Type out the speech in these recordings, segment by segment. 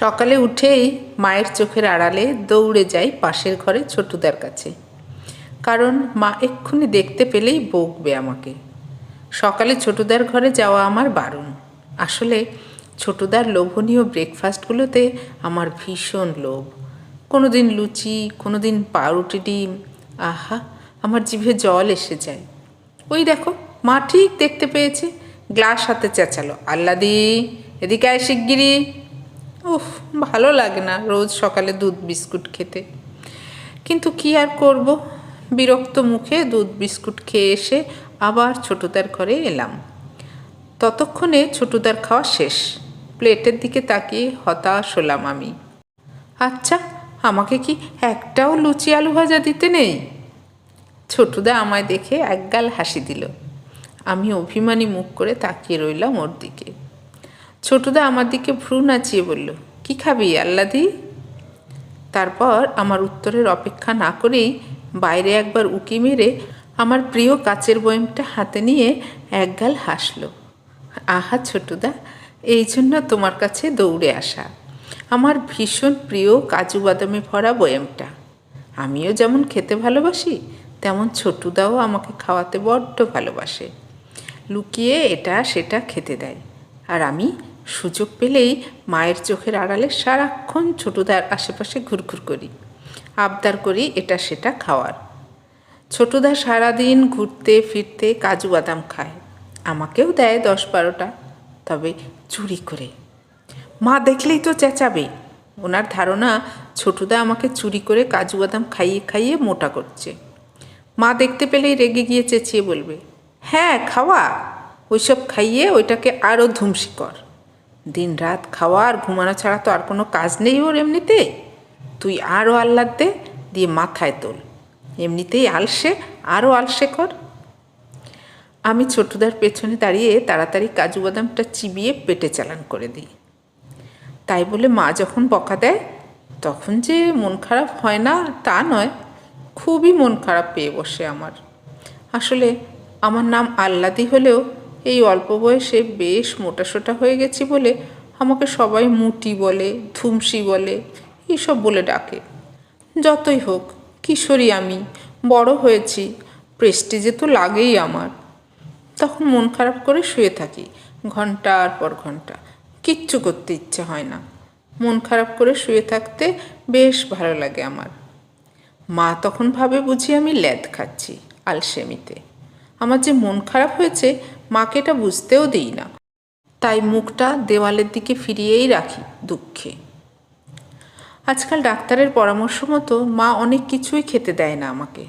সকালে উঠেই মায়ের চোখের আড়ালে দৌড়ে যাই পাশের ঘরে ছোটুদার কাছে। কারণ মা এক্ষুনি দেখতে পেলেই বকবে আমাকে। সকালে ছোটুদার ঘরে যাওয়া আমার বারণ। আসলে ছোটুদার লোভনীয় ব্রেকফাস্টগুলোতে আমার ভীষণ লোভ। কোনো দিন লুচি কোনো দিন পাউরুটি ডিম। আহা, আমার জিভে জল এসে যায়। ওই দেখো, মা ঠিক দেখতে পেয়েছে। গ্লাস হাতে চেঁচালো। আল্লাদি, এদিকে আয় শিগগিরি। উফ, ভালো লাগে না রোজ সকালে দুধ বিস্কুট খেতে। কিন্তু কি আর করব? বিরক্ত মুখে দুধ বিস্কুট খেয়ে এসে আবার ছোটদার ঘরে এলাম। ততক্ষণে ছোটদার খাওয়া শেষ। প্লেটের দিকে তাকিয়ে হতাশ হলাম আমি। আচ্ছা আমাকে কি একটাও লুচি আলু ভাজা দিতে নেই? ছোটুদা আমায় দেখে একগাল হাসি দিল। আমি অভিমানী মুখ করে তাকিয়ে রইলাম ওর দিকে। ছোটুদা আমার দিকে ভ্রু নাচিয়ে বলল, কি খাবি আল্লাদি? তারপর আমার উত্তরের অপেক্ষা না করেই বাইরে একবার উকি মেরে আমার প্রিয় কাচের বয়মটা হাতে নিয়ে একগাল হাসল। আহা ছোটুদা, এই জন্য তোমার কাছে দৌড়ে আসা। আমার ভীষণ প্রিয় কাজু বাদামে ভরা বয়মটা। আমিও যেমন খেতে ভালোবাসি, তেমন ছোটুদাও আমাকে খাওয়াতে বড্ড ভালোবাসে। লুকিয়ে এটা সেটা খেতে দেয়। আর আমি সুযোগ পেলেই মায়ের চোখের আড়ালে সারাক্ষণ ছোটদার আশেপাশে ঘুরঘুর করি। আবদার করি এটা সেটা খাওয়ার। ছোটদা সারাদিন ঘুরতে, ফিরতে কাজু বাদাম খায়। আমাকেও দেয় দশ বারোটা, তবে চুরি করে। মা দেখলেই তো চেঁচাবে। ওনার ধারণা, ছোটদা আমাকে চুরি করে কাজু বাদাম খাইয়ে খাইয়ে মোটা করছে। মা দেখতে পেলেই রেগে গিয়ে চেঁচিয়ে বলবে হ্যাঁ খাওয়া। ওইসব খাইয়ে ওইটাকে আরও ধুমসি কর দিন রাত খাওয়া আর ঘুমানো ছাড়া তো আর কোনো কাজ নেই ওর এমনিতে। তুই আরও আহ্লাদ দে, দিয়ে মাথায় তোল। এমনিতেই আলসে আরও আলসে কর। আমি ছোটদার পেছনে দাঁড়িয়ে তাড়াতাড়ি কাজু বাদামটা চিবিয়ে পেটে চালান করে দিই। তাই বলে মা যখন বকা দেয়, তখন যে মন খারাপ হয় না তা নয়, খুবই মন খারাপ পেয়ে বসে আমার। আসলে আমার নাম আল্লাদি হলেও এই অল্প বয়সে বেশ মোটাসোটা হয়ে গেছি বলে আমাকে সবাই মুটি বলে, ধুমসি বলে, এইসব বলে ডাকে। যতই হোক, কিশোরী আমি, বড় হয়েছি প্রেস্টিজে তো লাগেই আমার। তখন মন খারাপ করে শুয়ে থাকি, ঘণ্টার পর ঘণ্টা, কিচ্ছু করতে ইচ্ছে হয় না। মন খারাপ করে শুয়ে থাকতে বেশ ভালো লাগে আমার। মা তখন ভাবে বুঝি আমি ল্যাদ খাচ্ছি, আলসেমিতে। আমার যে মন খারাপ হয়েছে মাকে এটা বুঝতেও দিই না। তাই মুখটা দেওয়ালের দিকে ফিরিয়েই রাখি দুঃখে। আজকাল ডাক্তারের পরামর্শ মতো মা অনেক কিছুই খেতে দেয় না আমাকে।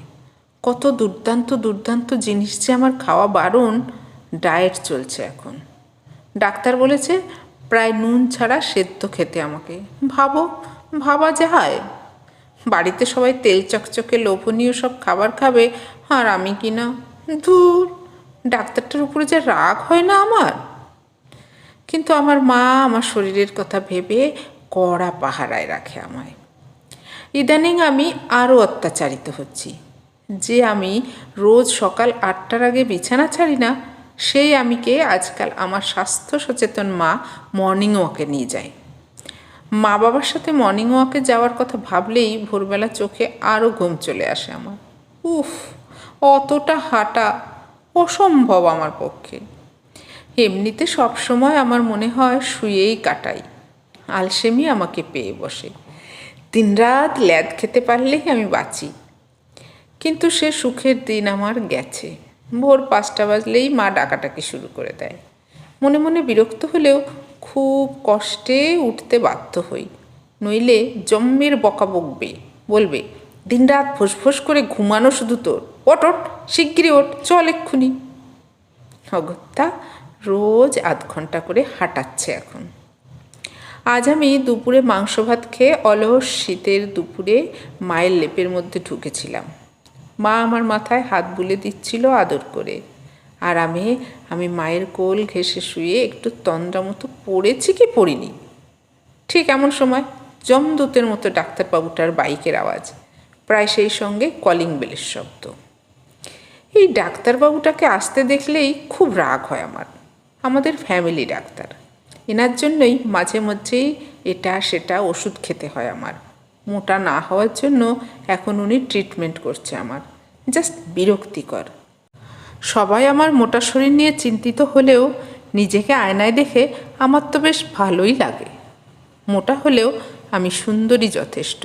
কত দুর্দান্ত দুর্দান্ত জিনিস যে আমার খাওয়া বারণ ডায়েট চলছে এখন। ডাক্তার বলেছে, প্রায় নুন ছাড়া সেদ্ধ খেতে আমাকে। ভাবো, ভাবা যায়। বাড়িতে সবাই তেল চকচকে লোভনীয় সব খাবার খাবে, আর আমি কি না? ধুর। ডাক্তারটার উপরে যে রাগ হয় না আমার? কিন্তু আমার মা আমার শরীরের কথা ভেবে কড়া পাহারায় রাখে আমায়। ইদানিং আমি আরও অত্যাচারিত হচ্ছি। যে আমি রোজ সকাল আটটার আগে বিছানা ছাড়ি না, সেই আমিকে আজকাল আমার স্বাস্থ্য সচেতন মা মর্নিং ওয়াকে নিয়ে যায়। মা বাবার সাথে মর্নিং ওয়াকে যাওয়ার কথা ভাবলেই ভোরবেলা চোখে আরও ঘুম চলে আসে আমার। উফ, অতটা হাঁটা অসম্ভব আমার পক্ষে। এমনিতে সবসময় আমার মনে হয় শুয়েই কাটাই। আলসেমি আমাকে পেয়ে বসে। দিনরাত ল্যাদ খেতে পারলেই আমি বাঁচি। কিন্তু সে সুখের দিন আমার গেছে। ভোর পাঁচটা বাজলেই মা ডাকাটাকি শুরু করে দেয়। মনে মনে বিরক্ত হলেও খুব কষ্টে উঠতে বাধ্য হই। নইলে জম্মের বকা বকবে বলবে দিনরাত ফোঁস করে ঘুমানো শুধু তোর। ওট ওট শিগগিরই ওঠ, চল এক্ষুনি। অগত্যা রোজ আধ ঘণ্টা করে হাঁটাচ্ছে এখন। আজ আমি দুপুরে মাংস ভাত খেয়ে অলস শীতের দুপুরে মায়ের লেপের মধ্যে ঢুকেছিলাম। মা আমার মাথায় হাত বুলে দিচ্ছিল আদর করে। আর আমি আমি মায়ের কোল ঘেঁষে শুয়ে একটু তন্দ্রা মতো পড়েছি কি পড়িনি। ঠিক এমন সময় জমদূতের মতো ডাক্তারবাবুটার বাইকের আওয়াজ। প্রায় সেই সঙ্গে কলিং বেলের শব্দ। এই ডাক্তারবাবুটাকে আসতে দেখলেই খুব রাগ হয় আমার। আমাদের ফ্যামিলি ডাক্তার। এনার জন্যই মাঝে মধ্যেই এটা সেটা ওষুধ খেতে হয় আমার। মোটা না হওয়ার জন্য এখন উনি ট্রিটমেন্ট করছে আমার। জাস্ট বিরক্তিকর। সবাই আমার মোটা শরীর নিয়ে চিন্তিত হলেও নিজেকে আয়নায় দেখে আমার তো বেশ ভালোই লাগে। মোটা হলেও আমি সুন্দরী যথেষ্ট।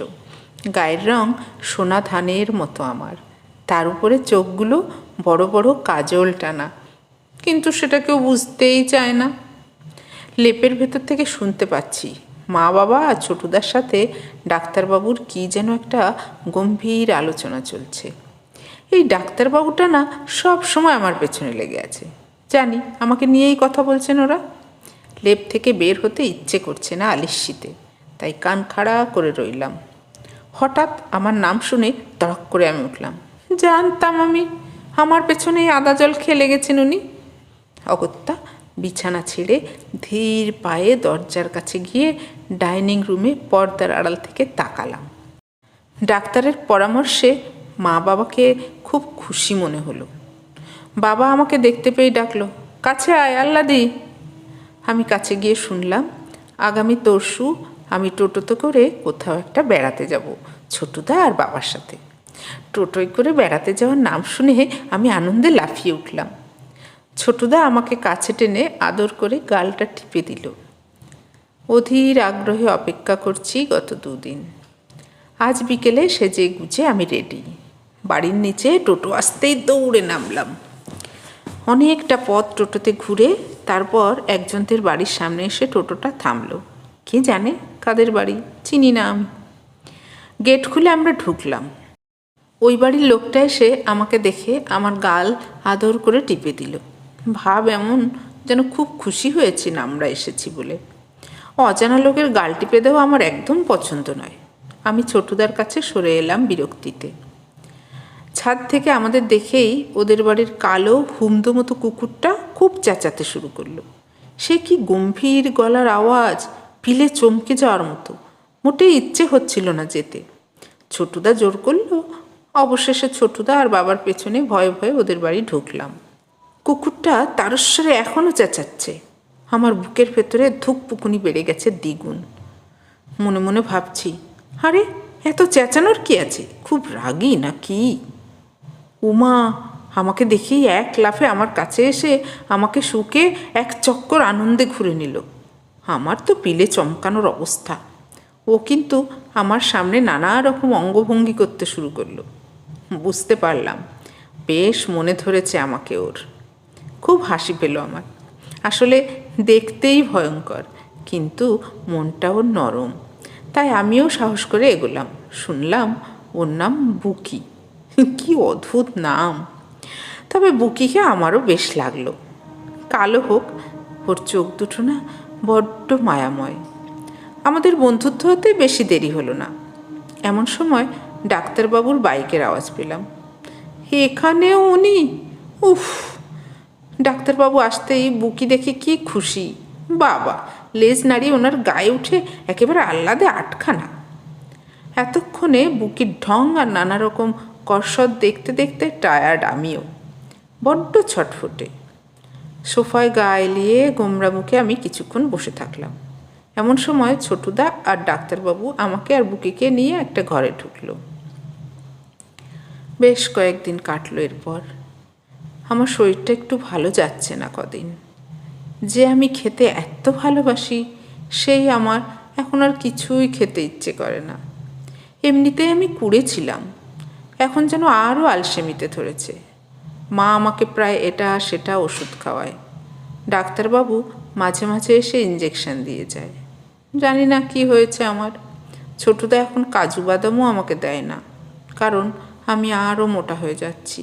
গায়ের রং সোনা ধানের মতো আমার। তার উপরে চোখগুলো বড় বড় কাজল টানা। কিন্তু সেটা কেউ বুঝতেই চায় না। লেপের ভেতর থেকে শুনতে পাচ্ছি, মা বাবা আর ছোটুদার সাথে ডাক্তারবাবুর কী যেন একটা গম্ভীর আলোচনা চলছে। এই ডাক্তারবাবুটা না সব সময় আমার পেছনে লেগে আছে। জানি, আমাকে নিয়েই কথা বলছেন ওরা। লেপ থেকে বের হতে ইচ্ছে করছে না আলিস্যিতে তাই কান খাড়া করে রইলাম। হঠাৎ আমার নাম শুনে তড়ক করে আমি উঠলাম। জানতাম আমি, আমার পেছনেই আদা জল খেয়ে লেগেছেন উনি। অগত্যা বিছানা ছেড়ে ধীর পায়ে দরজার কাছে গিয়ে ডাইনিং রুমে পর্দার আড়াল থেকে তাকালাম। ডাক্তারের পরামর্শে মা বাবাকে খুব খুশি মনে হলো। বাবা আমাকে দেখতে পেয়ে ডাকলো, কাছে আয়, আল্লাদি। আমি কাছে গিয়ে শুনলাম, আগামী তরশু আমি টোটোতে করে কোথাও একটা বেড়াতে যাব, ছোটুদা আর বাবার সাথে। টোটোয় করে বেড়াতে যাওয়ার নাম শুনে আমি আনন্দে লাফিয়ে উঠলাম। ছোটুদা আমাকে কাছে টেনে আদর করে গালটা টিপে দিল। অধীর আগ্রহে অপেক্ষা করছি গত দুদিন। আজ বিকেলে সেজে গুজে আমি রেডি। বাড়ির নিচে টোটো আসতেই দৌড়ে নামলাম। অনেকটা পথ টোটোতে ঘুরে তারপর একজনদের বাড়ির সামনে এসে টোটোটা থামলো। কে জানে কাদের বাড়ি? চিনি না আমি। গেট খুলে আমরা ঢুকলাম। ওই বাড়ির লোকটা এসে আমাকে দেখে আমার গাল আদর করে টিপে দিল। ভাব এমন যেন খুব খুশি হয়েছি না আমরা এসেছি বলে। অজানা লোকের গাল টিপে দেওয়া আমার একদম পছন্দ নয়। আমি ছোটুদার কাছে সরে এলাম বিরক্তিতে। ছাদ থেকে আমাদের দেখেই ওদের বাড়ির কালো হুমদো মতো কুকুরটা খুব চেঁচাতে শুরু করল। সে কি গম্ভীর গলার আওয়াজ পিলে চমকে যাওয়ার মতো। মোটেই ইচ্ছে হচ্ছিল না যেতে। ছোটুদা জোর করল অবশেষে ছোটুদা আর বাবার পেছনে ভয়ে ভয়ে ওদের বাড়ি ঢুকলাম। কুকুরটা তারস্বরে এখনও চেঁচাচ্ছে। আমার বুকের ভেতরে ধূপ পুকুনি বেড়ে গেছে দ্বিগুণ। মনে মনে ভাবছি, আরে, এত চেঁচানোর কি আছে? খুব রাগী না কি উমা, আমাকে দেখেই এক লাফে আমার কাছে এসে আমাকে শুকে এক চক্কর আনন্দে ঘুরে নিল। আমার তো পিলে চমকানোর অবস্থা। ও কিন্তু আমার সামনে নানা রকম অঙ্গভঙ্গি করতে শুরু করল। বুঝতে পারলাম, বেশ মনে ধরেছে আমাকে ওর। খুব হাসি পেল আমার। আসলে দেখতেই ভয়ঙ্কর, কিন্তু মনটা ওর নরম। তাই আমিও সাহস করে এগোলাম। শুনলাম ওর নাম বুকি। কি অদ্ভুত নাম। তবে বুকিকে আমারও বেশ লাগল। কালো হোক, ওর চোখ দুটো না বড্ড মায়াময়। আমাদের বন্ধুত্ব হতে বেশি দেরি হলো না। এমন সময় ডাক্তারবাবুর বাইকের আওয়াজ পেলাম। এখানেও উনি? উফ! ডাক্তারবাবু আসতেই বুকি দেখে কি খুশি। বাবা, লেজ নাড়িয়ে ওনার গায়ে উঠে একেবারে আহ্লাদে আটখানা। এতক্ষণে বুকির ঢং আর নানা রকম কসরত দেখতে দেখতে টায়ার্ড আমিও। বড্ড ছটফটে। সোফায় গা এলিয়ে গোমরা মুখে আমি কিছুক্ষণ বসে থাকলাম। এমন সময় ছোটুদা আর ডাক্তারবাবু আমাকে আর বুকিকে নিয়ে একটা ঘরে ঢুকলো। বেশ কয়েকদিন কাটলো এরপর। আমার শরীরটা একটু ভালো যাচ্ছে না কদিন। যে আমি খেতে এত ভালোবাসি, সেই আমার এখন আর কিছুই খেতে ইচ্ছে করে না। এমনিতেই আমি কুড়েছিলাম এখন যেন আরও আলসেমিতে ধরেছে। মা আমাকে প্রায় এটা, সেটা ওষুধ খাওয়ায়। ডাক্তারবাবু মাঝে মাঝে এসে ইঞ্জেকশন দিয়ে যায়। জানি না কি হয়েছে আমার। ছোটদা এখন কাজু বাদামও আমাকে দেয় না, কারণ আমি আরও মোটা হয়ে যাচ্ছি।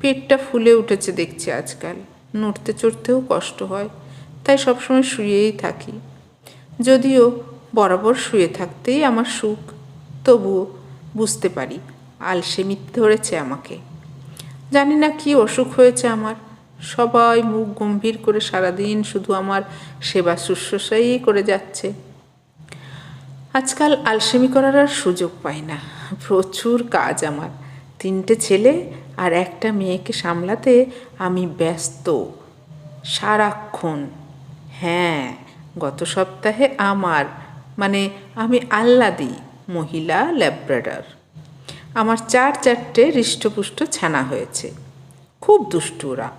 পেটটা ফুলে উঠেছে দেখছি আজকাল। নড়তে চড়তেও কষ্ট হয়, তাই সবসময় শুয়েই থাকি। যদিও বরাবর শুয়ে থাকতেই আমার সুখ, তবুও বুঝতে পারি আলসে আলসেমি ধরেছে আমাকে। জানি না কি অসুখ হয়েছে আমার। সবাই মুখ গম্ভীর করে সারাদিন শুধু আমার সেবা শুশ্রূষাই করে যাচ্ছে। আজকাল আলসেমি করার আর সুযোগ পাই না। প্রচুর কাজ আমার। তিনটে ছেলে আর একটা মেয়েকে সামলাতে আমি ব্যস্ত। সারাক্ষণ। হ্যাঁ গত সপ্তাহে আমার মানে আমি আহ্লাদি মহিলা ল্যাব্রাডার। আমার চার চারটে হৃষ্টপুষ্ট ছানা হয়েছে। খুব দুষ্টু ওরা।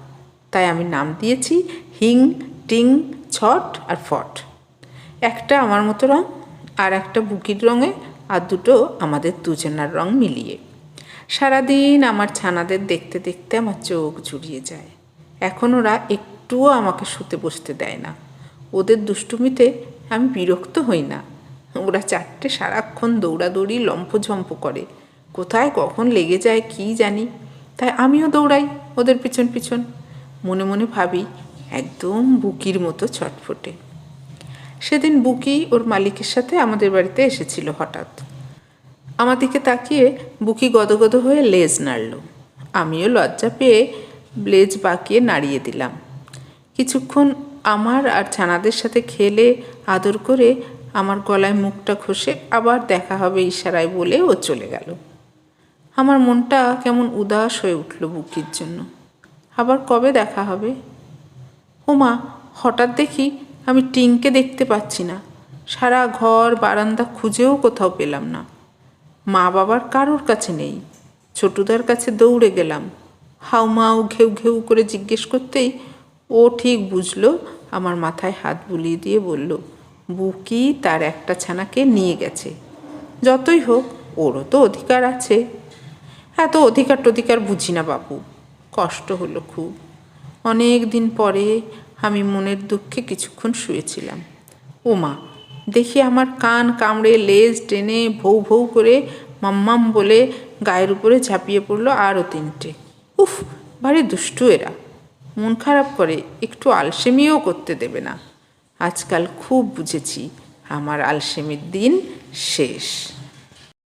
তাই আমি নাম দিয়েছি হিং, টিং, ছট আর ফট। একটা আমার মতো রং আর একটা বুকির রঙে আর দুটো আমাদের দুজনার রং মিলিয়ে। সারাদিন আমার ছানাদের দেখতে দেখতে আমার চোখ জুড়িয়ে যায়। এখন ওরা একটুও আমাকে শুতে বসতে দেয় না। ওদের দুষ্টুমিতে আমি বিরক্ত হই না। ওরা চারটে সারাক্ষণ দৌড়াদৌড়ি লম্ফঝম্প করে। কোথায় কখন লেগে যায় কি জানি, তাই আমিও দৌড়াই ওদের পিছন পিছন। মনে মনে ভাবি একদম বুকির মতো ছটফটে। সেদিন বুকি ওর মালিকের সাথে আমাদের বাড়িতে এসেছিল হঠাৎ। আমার দিকে তাকিয়ে বুকি গদগদ হয়ে লেজ নাড়ল। আমিও লজ্জা পেয়ে লেজ বাঁকিয়ে নাড়িয়ে দিলাম। কিছুক্ষণ আমার আর ছানাদের সাথে খেলে আদর করে আমার গলায় মুখটা ঘষে আবার দেখা হবে ইশারায় বলে ও চলে গেল। আমার মনটা কেমন উদাস হয়ে উঠল বুকির জন্য। আবার কবে দেখা হবে? ওমা হঠাৎ দেখি আমি টিংকে দেখতে পাচ্ছি না। সারা ঘর, বারান্দা খুঁজেও কোথাও পেলাম না। মা বাবার কারোর কাছে নেই। ছোটুদার কাছে দৌড়ে গেলাম। হাউমাউ ঘেউ ঘেউ করে জিজ্ঞেস করতেই ও ঠিক বুঝলো, আমার মাথায় হাত বুলিয়ে দিয়ে বলল, বুকি তার একটা ছানাকে নিয়ে গেছে। যতই হোক, ওরও তো অধিকার আছে। এত অধিকার টধিকার বুঝি না বাপু। কষ্ট হলো খুব। অনেক দিন পরে আমি মনের দুঃখে কিছুক্ষণ শুয়েছিলাম। ওমা, দেখি আমার কান কামড়ে লেজ টেনে ভৌ ভৌ করে মাম্মাম বলে গায়ের উপরে ঝাঁপিয়ে পড়ল আরও তিনটে। উফ, ভারী দুষ্টু এরা। মন খারাপ করে, একটু আলসেমিও করতে দেবে না। আজকাল খুব বুঝেছি, আমার আলসেমির দিন শেষ।